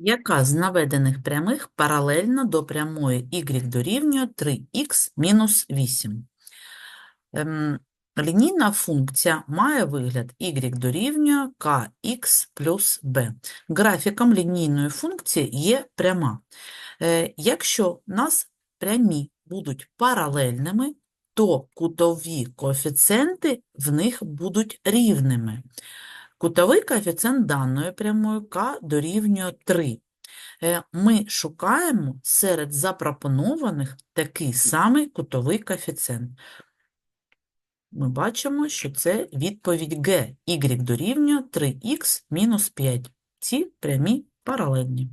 Яка з наведених прямих паралельна до прямої y дорівнює 3х мінус 8? Ем, лінійна функція має вигляд y дорівнює kx плюс b. Графіком лінійної функції є пряма. Е, якщо нас прямі будуть паралельними, то кутові коефіцієнти в них будуть рівними. Кутовий коефіцієнт даної прямої k дорівнює 3. Е, Ми шукаємо серед запропонованих такий самий кутовий коефіцієнт. Ми бачимо, що це відповідь Г. Y дорівнює 3х мінус 5. Ці прямі паралельні.